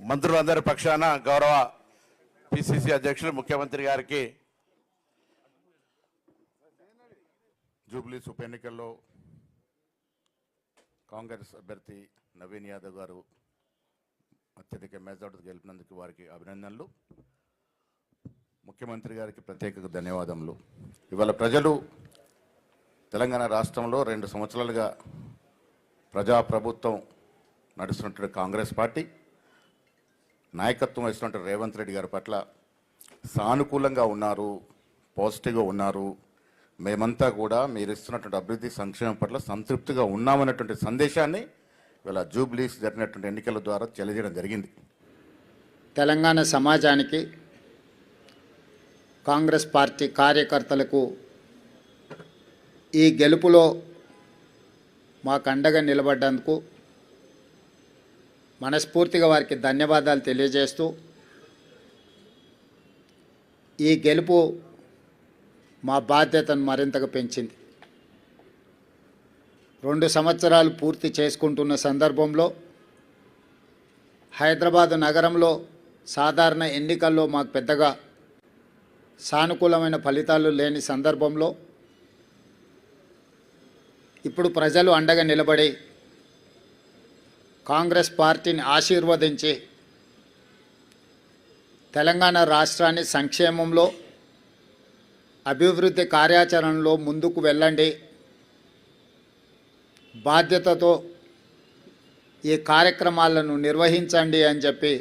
మంత్రులందరి పక్షాన గౌరవ పిసిసి అధ్యక్షులు ముఖ్యమంత్రి గారికి జూబ్లీస్ ఉప ఎన్నికల్లో కాంగ్రెస్ అభ్యర్థి నవీన్ యాదవ్ గారు అత్యధిక మెజార్టీ గెలిపినందుకు వారికి అభినందనలు. ముఖ్యమంత్రి గారికి ప్రత్యేక ధన్యవాదములు. ఇవాళ ప్రజలు తెలంగాణ రాష్ట్రంలో రెండు సంవత్సరాలుగా ప్రజాప్రభుత్వం నడుస్తున్నటువంటి కాంగ్రెస్ పార్టీ నాయకత్వం వహిస్తున్నటువంటి రేవంత్ రెడ్డి గారి పట్ల సానుకూలంగా ఉన్నారు పాజిటివ్గా ఉన్నారు. మేమంతా కూడా మీరు ఇస్తున్నటువంటి అభివృద్ధి సంక్షేమం పట్ల సంతృప్తిగా ఉన్నామన్నటువంటి సందేశాన్ని ఇవాళ జూబ్లీస్ జరిగినటువంటి ఎన్నికల ద్వారా తెలియజేయడం జరిగింది. తెలంగాణ సమాజానికి కాంగ్రెస్ పార్టీ కార్యకర్తలకు ఈ గెలుపులో మాకు అండగా నిలబడ్డందుకు మనస్ఫూర్తిగా వారికి ధన్యవాదాలు తెలియజేస్తూ ఈ గెలుపు మా బాధ్యతను మరింతగా పెంచింది. రెండు సంవత్సరాలు పూర్తి చేసుకుంటున్న సందర్భంలో హైదరాబాద్ నగరంలో సాధారణ ఎన్నికల్లో మాకు పెద్దగా సానుకూలమైన ఫలితాలు లేని సందర్భంలో ఇప్పుడు ప్రజలు అండగా నిలబడి కాంగ్రెస్ పార్టీని ఆశీర్వదించి తెలంగాణ రాష్ట్రాన్ని సంక్షేమంలో అభివృద్ధి కార్యాచరణలో ముందుకు వెళ్ళండి. బాధ్యతతో ఈ కార్యక్రమాలను నిర్వహించండి అని చెప్పి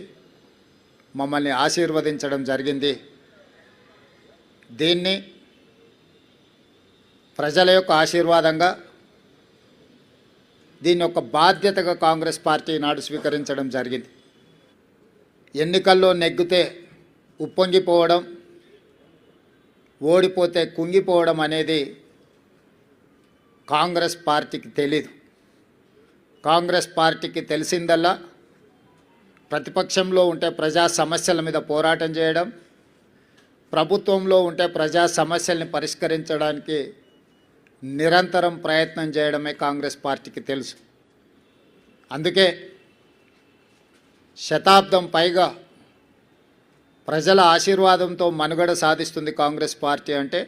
మమ్మల్ని ఆశీర్వదించడం జరిగింది. దీన్ని ప్రజల యొక్క ఆశీర్వాదంగా దీని యొక్క బాధ్యతగా కాంగ్రెస్ పార్టీ నాడు స్వీకరించడం జరిగింది. ఎన్నికల్లో నెగ్గితే ఉప్పొంగిపోవడం ఓడిపోతే కుంగిపోవడం అనేది కాంగ్రెస్ పార్టీకి తెలీదు. కాంగ్రెస్ పార్టీకి తెలిసిందల్లా ప్రతిపక్షంలో ఉంటే ప్రజా సమస్యల మీద పోరాటం చేయడం ప్రభుత్వంలో ఉంటే ప్రజా సమస్యల్ని పరిష్కరించడానికి నిరంతరం ప్రయత్నం చేయడమే కాంగ్రెస్ పార్టీకి తెలుసు. అందుకే శతాబ్దం పైగా ప్రజల ఆశీర్వాదంతో మనుగడ సాధిస్తుంది కాంగ్రెస్ పార్టీ అంటే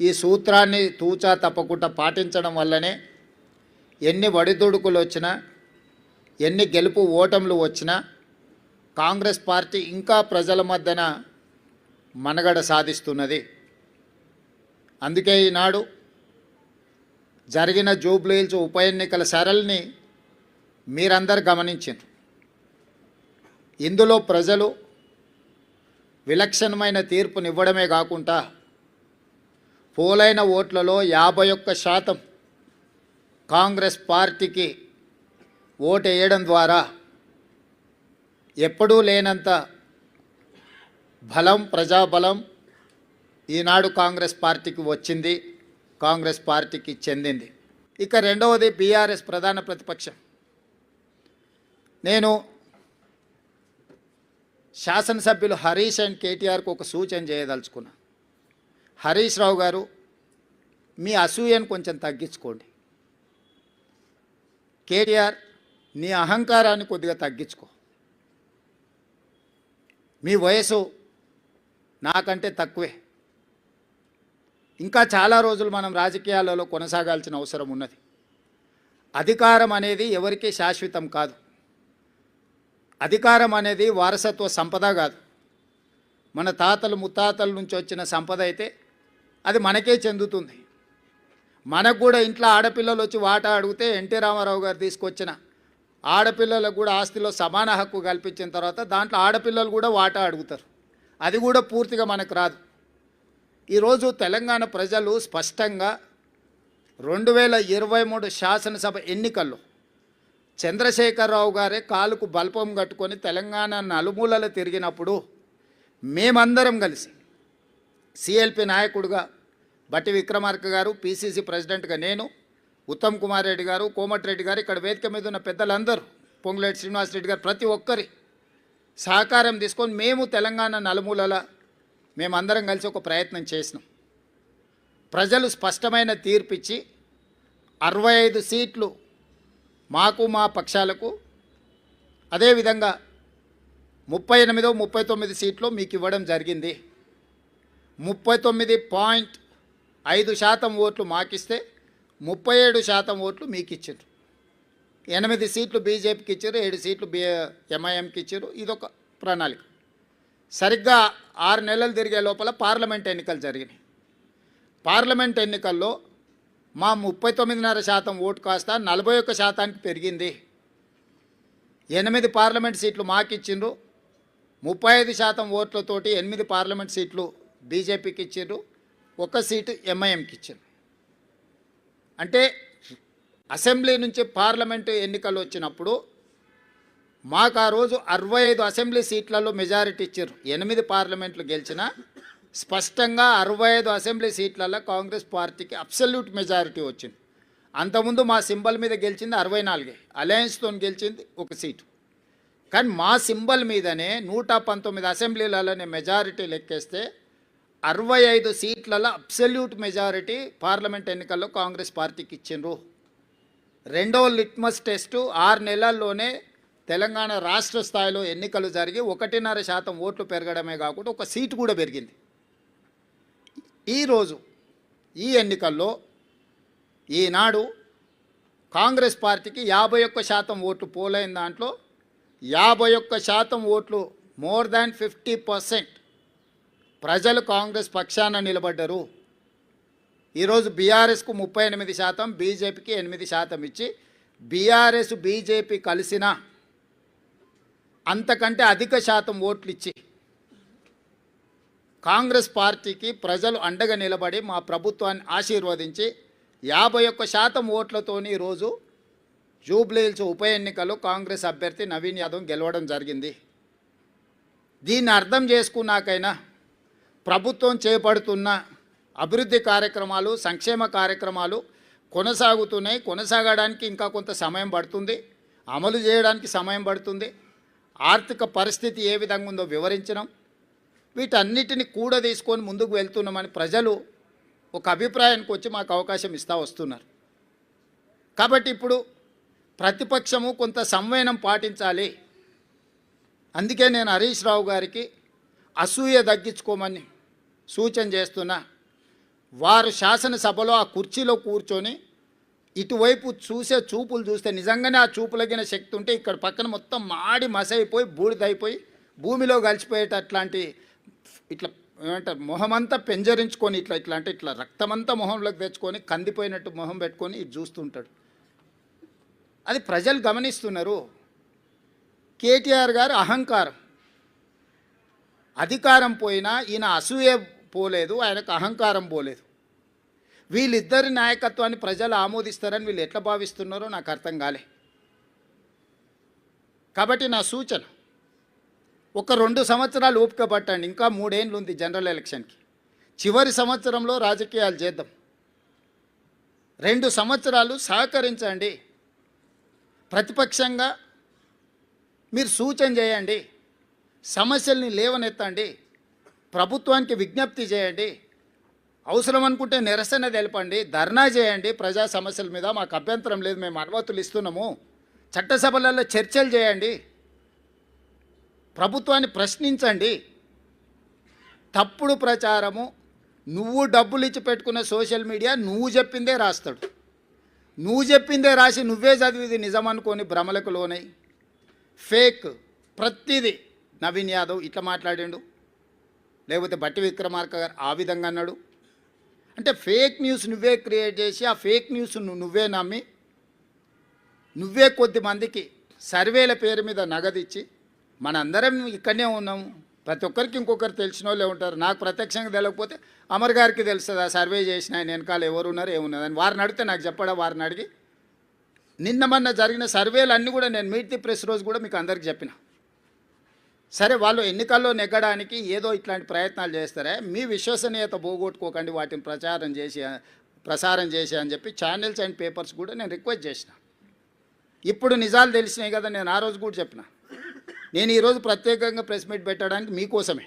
ఈ సూత్రాన్ని తూచా తప్పకుండా పాటించడం వల్లనే ఎన్ని వడిదుడుకులు వచ్చినా ఎన్ని గెలుపు ఓటములు వచ్చినా కాంగ్రెస్ పార్టీ ఇంకా ప్రజల మధ్యన మనగడ సాధిస్తున్నది. అందుకే ఈనాడు జరిగిన జూబ్లీహిల్స్ ఉప ఎన్నికల సరళిని మీరందరు గమనించారు ఇందులో ప్రజలు విలక్షణమైన తీర్పునివ్వడమే కాకుండా పోలైన ఓట్లలో యాభై ఒక్క శాతం కాంగ్రెస్ పార్టీకి ఓటు వేయడం ద్వారా ఎప్పుడూ లేనంత బలం ప్రజాబలం ఈనాడు కాంగ్రెస్ పార్టీకి వచ్చింది కాంగ్రెస్ పార్టీకి చెందింది. ఇక రెండవది బీఆర్ఎస్ ప్రధాన ప్రతిపక్షం. నేను శాసనసభ్యులు హరీష్ అండ్ కేటీఆర్కు ఒక సూచన చేయదలుచుకున్నా. హరీష్ రావు గారు మీ అసూయను కొంచెం తగ్గించుకోండి. కేటీఆర్ నీ అహంకారాన్ని కొద్దిగా తగ్గించుకో. మీ వయసు నాకంటే తక్కువే. ఇంకా చాలా రోజులు మనం రాజకీయాలలో కొనసాగాల్సిన అవసరం ఉన్నది. అధికారం అనేది ఎవరికీ శాశ్వతం కాదు. అధికారం అనేది వారసత్వ సంపద కాదు. మన తాతలు ముత్తాతల నుంచి వచ్చిన సంపద అయితే అది మనకే చెందుతుంది. మనకు కూడా ఇంట్లో ఆడపిల్లలు వచ్చి వాటా అడిగితే ఎన్టీ రామారావు గారు తీసుకొచ్చిన ఆడపిల్లలకు కూడా ఆస్తిలో సమాన హక్కు కల్పించిన తర్వాత దాంట్లో ఆడపిల్లలు కూడా వాటా అడుగుతారు. అది కూడా పూర్తిగా మనకు రాదు. ఈరోజు తెలంగాణ ప్రజలు స్పష్టంగా రెండు వేల ఇరవై మూడు శాసనసభ ఎన్నికల్లో చంద్రశేఖరరావు గారే కాలుకు బల్పం కట్టుకొని తెలంగాణ నలుమూలలు తిరిగినప్పుడు మేమందరం కలిసి సిఎల్పి నాయకుడుగా బట్టి విక్రమార్క గారు పిసిసి ప్రెసిడెంట్గా నేను ఉత్తమ్ కుమార్ రెడ్డి గారు కోమటిరెడ్డి గారు ఇక్కడ వేదిక మీద ఉన్న పెద్దలందరూ పొంగులేటి శ్రీనివాసరెడ్డి గారు ప్రతి ఒక్కరి సహకారం తీసుకొని మేము తెలంగాణ నలుమూలల మేమందరం కలిసి ఒక ప్రయత్నం చేసినాం. ప్రజలు స్పష్టమైన తీర్పిచ్చి అరవై ఐదు సీట్లు మాకు మా పక్షాలకు అదేవిధంగా ముప్పై ఎనిమిదో ముప్పై తొమ్మిది సీట్లు మీకు ఇవ్వడం జరిగింది. ముప్పై తొమ్మిది పాయింట్ ఐదు శాతం ఓట్లు మాకిస్తే ముప్పై ఏడు శాతం ఓట్లు మీకు ఇచ్చారు ఎనిమిది సీట్లు బీజేపీకి ఇచ్చారు ఏడు సీట్లు బి ఎంఐఎంకి ఇచ్చారు. ఇదొక ప్రణాళిక. సరిగ్గా ఆరు నెలలు తిరిగే లోపల పార్లమెంట్ ఎన్నికలు జరిగినాయి. పార్లమెంట్ ఎన్నికల్లో మా ముప్పై తొమ్మిదిన్నర శాతం ఓటు కాస్త నలభై ఒక్క శాతానికి పెరిగింది. ఎనిమిది పార్లమెంట్ సీట్లు మాకిచ్చిండ్రు. ముప్పై ఐదు శాతం ఓట్లతోటి ఎనిమిది పార్లమెంట్ సీట్లు బీజేపీకి ఇచ్చారు ఒక సీటు ఎంఐఎంకి ఇచ్చారు అంటే అసెంబ్లీ నుంచి పార్లమెంటు ఎన్నికలు వచ్చినప్పుడు మాకు ఆ రోజు అరవై ఐదు అసెంబ్లీ సీట్లలో మెజారిటీ ఇచ్చారు ఎనిమిది పార్లమెంట్లు గెలిచిన స్పష్టంగా అరవై ఐదు అసెంబ్లీ సీట్లలో కాంగ్రెస్ పార్టీకి అబ్సల్యూట్ మెజారిటీ వచ్చింది. అంతకుముందు మా సింబల్ మీద గెలిచింది అరవై నాలుగే. అలయన్స్తో గెలిచింది ఒక సీటు. కానీ మా సింబల్ మీదనే నూట పంతొమ్మిది అసెంబ్లీలలోనే మెజారిటీ లెక్కేస్తే అరవై ఐదు సీట్లలో అబ్సల్యూట్ మెజారిటీ పార్లమెంట్ ఎన్నికల్లో కాంగ్రెస్ పార్టీకి ఇచ్చిండ్రు. రెండవ లిట్మస్ టెస్టు ఆరు నెలల్లోనే తెలంగాణ రాష్ట్ర స్థాయిలో ఎన్నికలు జరిగి ఒకటిన్నర శాతం ఓట్లు పెరగడమే కాకుండా ఒక సీటు కూడా పెరిగింది. ఈరోజు ఈ ఎన్నికల్లో ఈనాడు కాంగ్రెస్ పార్టీకి యాభై ఒక్క శాతం ఓట్లు పోలైన దాంట్లో యాభై ఒక్క శాతం ఓట్లు మోర్ దాన్ ఫిఫ్టీ పర్సెంట్ ప్రజలు కాంగ్రెస్ పక్షాన నిలబడ్డరు. ఈరోజు బీఆర్ఎస్కు ముప్పై ఎనిమిది శాతం బీజేపీకి ఎనిమిది శాతం ఇచ్చి బీఆర్ఎస్ బీజేపీ కలిసిన అంతకంటే అధిక శాతం ఓట్లు ఇచ్చి కాంగ్రెస్ పార్టీకి ప్రజలు అండగా నిలబడి మా ప్రభుత్వాన్ని ఆశీర్వదించి యాభై ఒక్క శాతం ఓట్లతోని ఈరోజు జూబ్లీహిల్స్ ఉప ఎన్నికలో కాంగ్రెస్ అభ్యర్థి నవీన్ యాదవ్ గెలవడం జరిగింది. దీన్ని అర్థం చేసుకున్నాకైనా ప్రభుత్వం చేపడుతున్న అభివృద్ధి కార్యక్రమాలు సంక్షేమ కార్యక్రమాలు కొనసాగుతున్నాయి. కొనసాగడానికి ఇంకా కొంత సమయం పడుతుంది. అమలు చేయడానికి సమయం పడుతుంది. ఆర్థిక పరిస్థితి ఏ విధంగా ఉందో వివరించడం. వీటన్నిటిని కూడా తీసుకొని ముందుకు వెళ్తున్నామని ప్రజలు ఒక అభిప్రాయానికి వచ్చి మాకు అవకాశం ఇస్తూ వస్తున్నారు. కాబట్టి ఇప్పుడు ప్రతిపక్షము కొంత సంవయనం పాటించాలి. అందుకే నేను హరీష్ రావు గారికి అసూయ తగ్గించుకోమని సూచన చేస్తున్నా. వారు శాసనసభలో ఆ కుర్చీలో కూర్చొని ఇటువైపు చూసే చూపులు చూస్తే నిజంగానే ఆ చూపులగిన శక్తి ఉంటే ఇక్కడ పక్కన మొత్తం మాడి మసైపోయి బూడిదైపోయి భూమిలో కలిసిపోయేటట్లాంటి ఇట్లా ఏమంటారు మొహమంతా పెంజరించుకొని ఇట్లా ఇట్లా అంటే ఇట్లా రక్తమంతా మొహంలోకి తెచ్చుకొని కందిపోయినట్టు మొహం పెట్టుకొని ఇది చూస్తుంటాడు. అది ప్రజలు గమనిస్తున్నారు. కేటీఆర్ గారు అహంకారం. అధికారం పోయినా ఈయన అసూయ పోలేదు ఆయనకు అహంకారం పోలేదు. వీళ్ళిద్దరి నాయకత్వాన్ని ప్రజలు ఆమోదిస్తారని వీళ్ళు ఎట్లా భావిస్తున్నారో నాకు అర్థం కాలే. కాబట్టి నా సూచన ఒక రెండు సంవత్సరాలు ఓపిక పట్టండి ఇంకా మూడేళ్ళు ఉంది జనరల్ ఎలక్షన్కి. చివరి సంవత్సరంలో రాజకీయాలు చేద్దాం. రెండు సంవత్సరాలు సహకరించండి. ప్రతిపక్షంగా మీరు సూచన చేయండి. సమస్యల్ని లేవనెత్తండి. ప్రభుత్వానికి విజ్ఞప్తి చేయండి. అవసరం అనుకుంటే నిరసన తెలపండి. ధర్నా చేయండి. ప్రజా సమస్యల మీద మాకు అభ్యంతరం లేదు. మేము అనుమతులు ఇస్తున్నాము. చట్టసభలలో చర్చలు చేయండి. ప్రభుత్వాన్ని ప్రశ్నించండి. తప్పుడు ప్రచారము నువ్వు డబ్బులు ఇచ్చి పెట్టుకున్న సోషల్ మీడియా నువ్వు చెప్పిందే రాస్తాడు. నువ్వు చెప్పిందే రాసి నువ్వే చదివిది నిజం అనుకొని భ్రమలకు లోనై. ఫేక్ ప్రతిదీ నవీన్ యాదవ్ ఇట్లా మాట్లాడిండు. లేకపోతే బట్టి విక్రమార్క గారు ఆ విధంగా అన్నాడు. అంటే ఫేక్ న్యూస్ నువ్వే క్రియేట్ చేసి ఆ ఫేక్ న్యూస్ నువ్వే నమ్మి నువ్వే కొద్ది మందికి సర్వేల పేరు మీద నగదిచ్చి మనందరం ఇక్కడనే ఉన్నాము. ప్రతి ఒక్కరికి ఇంకొకరు తెలిసిన వాళ్ళే ఉంటారు. నాకు ప్రత్యక్షంగా తెలియకపోతే అమర్ గారికి తెలుస్తుంది ఆ సర్వే చేసిన ఆయన వెనకాల ఎవరు ఉన్నారు ఏమున్నారు అని. వారిని అడిగితే నాకు చెప్పడా వారిని అడిగి నిన్న మొన్న జరిగిన సర్వేలు అన్నీ కూడా నేను మీట్ ది ప్రెస్ రోజు కూడా మీకు అందరికి చెప్పిన. సరే వాళ్ళు ఎన్నికల్లో నెగ్గడానికి ఏదో ఇట్లాంటి ప్రయత్నాలు చేస్తారే మీ విశ్వసనీయత పోగొట్టుకోకండి వాటిని ప్రచారం చేసి ప్రసారం చేసి అని చెప్పి ఛానల్స్ అండ్ పేపర్స్ కూడా నేను రిక్వెస్ట్ చేసిన. ఇప్పుడు నిజాలు తెలిసినాయి కదా నేను ఆ రోజు కూడా చెప్పిన. నేను ఈరోజు ప్రత్యేకంగా ప్రెస్ మీట్ పెట్టడానికి మీకోసమే.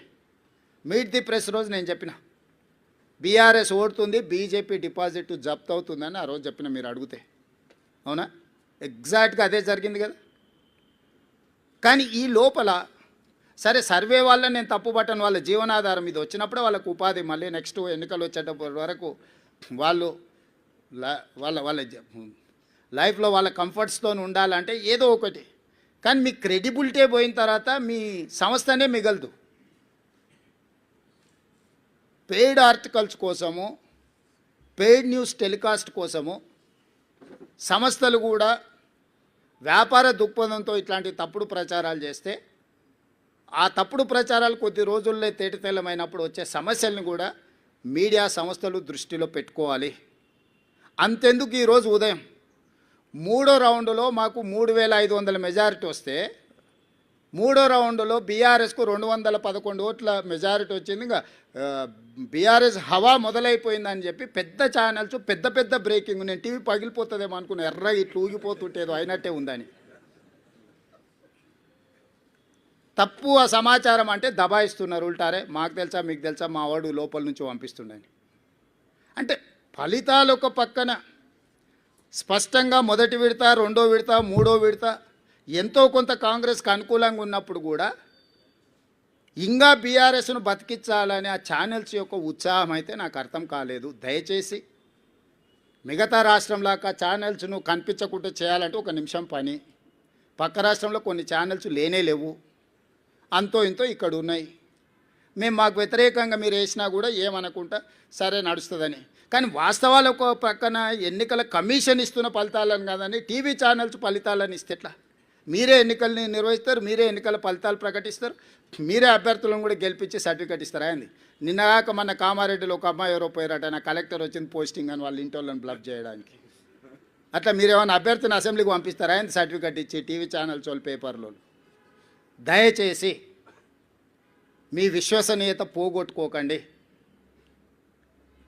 మీట్ ది ప్రెస్ రోజు నేను చెప్పిన. బీఆర్ఎస్ ఓడుతుంది బీజేపీ డిపాజిట్ జప్త్ అవుతుందని ఆ రోజు చెప్పిన మీరు అడిగితే. అవునా? ఎగ్జాక్ట్గా అదే జరిగింది కదా. కానీ ఈ లోపల సరే సర్వే వల్ల నేను తప్పు పట్టను. వాళ్ళ జీవనాధారం ఇది. వచ్చినప్పుడే వాళ్ళకు ఉపాధి మళ్ళీ నెక్స్ట్ ఎన్నికలు వచ్చేటప్పటి వరకు వాళ్ళు వాళ్ళ వాళ్ళ లైఫ్లో వాళ్ళ కంఫర్ట్స్తో ఉండాలంటే ఏదో ఒకటి. కానీ మీ క్రెడిబిలిటీ పోయిన తర్వాత మీ సంస్థనే మిగలదు. పెయిడ్ ఆర్టికల్స్ కోసము పెయిడ్ న్యూస్ టెలికాస్ట్ కోసము సంస్థలు కూడా వ్యాపార దృక్పథంతో ఇట్లాంటి తప్పుడు ప్రచారాలు చేస్తే ఆ తప్పుడు ప్రచారాలు కొద్ది రోజుల్లో తేటతెల్లమైనప్పుడు వచ్చే సమస్యలను కూడా మీడియా సంస్థలు దృష్టిలో పెట్టుకోవాలి. అంతెందుకు ఈరోజు ఉదయం? మూడో రౌండ్లో మాకు మూడు వేల ఐదు వందల మెజారిటీ వస్తే మూడో రౌండ్లో బీఆర్ఎస్కు రెండు వందల పదకొండు ఓట్ల మెజారిటీ వచ్చింది. ఇంకా బీఆర్ఎస్ హవా మొదలైపోయిందని చెప్పి పెద్ద ఛానల్స్ పెద్ద పెద్ద బ్రేకింగ్ నేను టీవీ పగిలిపోతుందేమో అనుకున్నా ఎర్ర ఇట్లా ఊగిపోతుంటేదో అయినట్టే ఉందని. తప్పు ఆ సమాచారం అంటే దబాయిస్తున్నారు ఉల్టారే. మాకు తెలుసా మీకు తెలుసా మా వాడు లోపల నుంచి పంపిస్తుండని అంటే ఫలితాలు ఒక పక్కన. స్పష్టంగా మొదటి విడత రెండో విడత మూడో విడత ఎంతో కొంత కాంగ్రెస్కి అనుకూలంగా ఉన్నప్పుడు కూడా ఇంకా బీఆర్ఎస్ను బతికించాలని ఆ ఛానల్స్ యొక్క ఉత్సాహం అయితే నాకు అర్థం కాలేదు. దయచేసి మిగతా రాష్ట్రంలాగా ఛానల్స్ను కనిపించకుండా చేయాలంటే ఒక నిమిషం పని. పక్క రాష్ట్రంలో కొన్ని ఛానల్స్ లేనే లేవు. అంతో ఇంతో ఇక్కడ ఉన్నాయి మేము మాకు వ్యతిరేకంగా మీరు వేసినా కూడా ఏమనుకుంటా సరే నడుస్తుందని. కానీ వాస్తవాలు ఒక పక్కన ఎన్నికల కమిషన్ ఇస్తున్న ఫలితాలను కాదని టీవీ ఛానల్స్ ఫలితాలను ఇస్తే ఎట్లా? మీరే ఎన్నికల్ని నిర్వహిస్తారు మీరే ఎన్నికల ఫలితాలు ప్రకటిస్తారు మీరే అభ్యర్థులను కూడా గెలిపించి సర్టిఫికేట్ ఇస్తారా అండి నిన్నగాక మన కామారెడ్డిలో ఒక అమ్మాయి ఎవరో పోయారట నా కలెక్టర్ వచ్చింది పోస్టింగ్ అని వాళ్ళ ఇంటి వాళ్ళని బ్లబ్ చేయడానికి. అట్లా మీరేమైనా అభ్యర్థిని అసెంబ్లీకి పంపిస్తారా ఆయన సర్టిఫికేట్ ఇచ్చి టీవీ ఛానల్స్ వాళ్ళు పేపర్లో దయచేసి మీ విశ్వసనీయత పోగొట్టుకోకండి.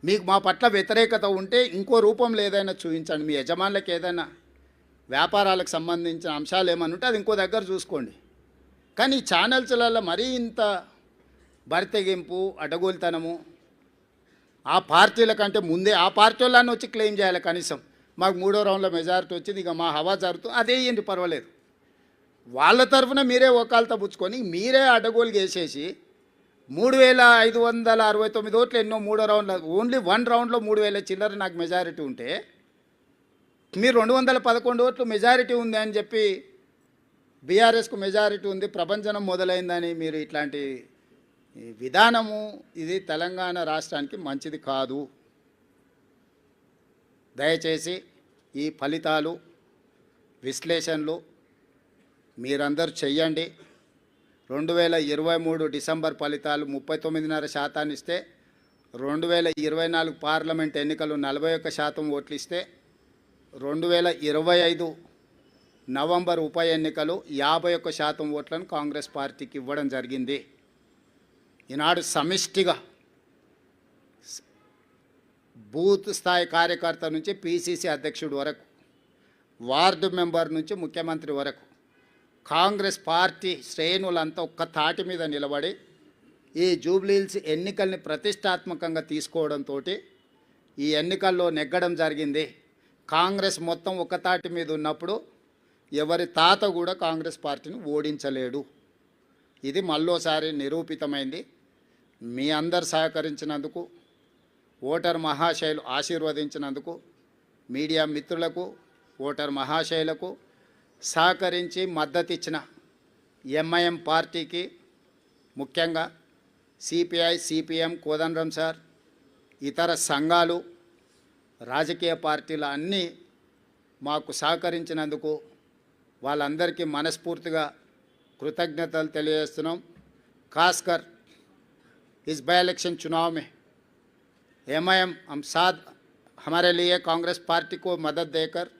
మీకు మా పట్ల వ్యతిరేకత ఉంటే ఇంకో రూపం ఏదైనా చూపించండి. మీ యజమానులకు ఏదైనా వ్యాపారాలకు సంబంధించిన అంశాలు ఏమైనా ఉంటే అది ఇంకో దగ్గర చూసుకోండి. కానీ ఈ ఛానల్స్లలో మరీ ఇంత బరితెగింపు అడగోలుతనము ఆ పార్టీల కంటే ముందే ఆ పార్టీ వాళ్ళని వచ్చి క్లెయిమ్ చేయాలి కనీసం. మాకు మూడో రౌండ్లో మెజారిటీ వచ్చింది ఇక మా హవా జరుగుతుంది అదే ఏంటి పర్వాలేదు. వాళ్ళ తరఫున మీరే ఒకాలతో పుచ్చుకొని మీరే అడ్డగోలు వేసేసి మూడు వేల ఐదు వందల అరవై తొమ్మిది ఓట్లు ఎన్నో మూడో రౌండ్లో ఓన్లీ వన్ రౌండ్లో మూడు వేల చిల్లర నాకు మెజారిటీ ఉంటే మీరు రెండు వందల పదకొండు ఓట్లు మెజారిటీ ఉంది అని చెప్పి బీఆర్ఎస్కు మెజారిటీ ఉంది ప్రపంచనం మొదలైందని మీరు ఇట్లాంటి విధానము ఇది తెలంగాణ రాష్ట్రానికి మంచిది కాదు. దయచేసి ఈ ఫలితాలు విశ్లేషణలు మీరందరూ చెయ్యండి. రెండు వేల ఇరవై మూడు డిసెంబర్ ఫలితాలు ముప్పై తొమ్మిదిన్నర శాతాన్ని ఇస్తే రెండు వేల ఇరవై నాలుగు పార్లమెంట్ ఎన్నికలు నలభై ఒక్క శాతం ఓట్లు ఇస్తే రెండు వేల ఇరవై ఐదు నవంబర్ ఉప ఎన్నికలు యాభై ఒక్క శాతం ఓట్లను కాంగ్రెస్ పార్టీకి ఇవ్వడం జరిగింది. ఈనాడు సమిష్టిగా బూత్ స్థాయి కార్యకర్త నుంచి పీసీసీ అధ్యక్షుడు వరకు వార్డు మెంబర్ నుంచి ముఖ్యమంత్రి వరకు కాంగ్రెస్ పార్టీ శ్రేణులంతా ఒక్క తాటి మీద నిలబడి ఈ జూబ్లీహిల్స్ ఎన్నికల్ని ప్రతిష్టాత్మకంగా తీసుకోవడంతో ఈ ఎన్నికల్లో నెగ్గడం జరిగింది. కాంగ్రెస్ మొత్తం ఒక తాటి మీద ఉన్నప్పుడు ఎవరి తాత కూడా కాంగ్రెస్ పార్టీని ఓడించలేడు. ఇది మళ్ళోసారి నిరూపితమైంది. మీ అందరు సహకరించినందుకు ఓటర్ మహాశైలు ఆశీర్వదించినందుకు మీడియా మిత్రులకు ఓటర్ మహాశైలకు సహకరించి మద్దతు ఇచ్చిన ఎంఐఎం పార్టీకి ముఖ్యంగా సిపిఐ సిపిఎం కోదండరాం సార్ ఇతర సంఘాలు రాజకీయ పార్టీలు అన్నీ మాకు సహకరించినందుకు వాళ్ళందరికీ మనస్ఫూర్తిగా కృతజ్ఞతలు తెలియజేస్తున్నాం खासकर इस बाई इलेक्शन चुनाव में एम आई एम हम साथ हमारे लिए कांग्रेस पार्टी को मदद देकर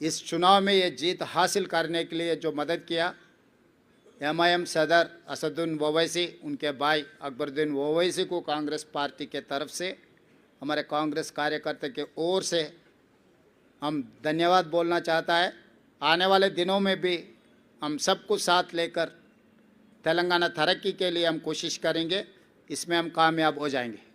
इस चुनाव में ये जीत हासिल करने के लिए जो मदद किया एम आई एम सदर असदुद्दीन ओवैसी, उनके भाई अकबरुद्दीन ओवैसी को कांग्रेस पार्टी के तरफ़ से, हमारे कांग्रेस कार्यकर्ता के ओर से हम धन्यवाद बोलना चाहता है। आने वाले दिनों में भी हम सबको साथ लेकर तेलंगाना तरक्की के लिए हम कोशिश करेंगे। इसमें हम कामयाब हो जाएँगे।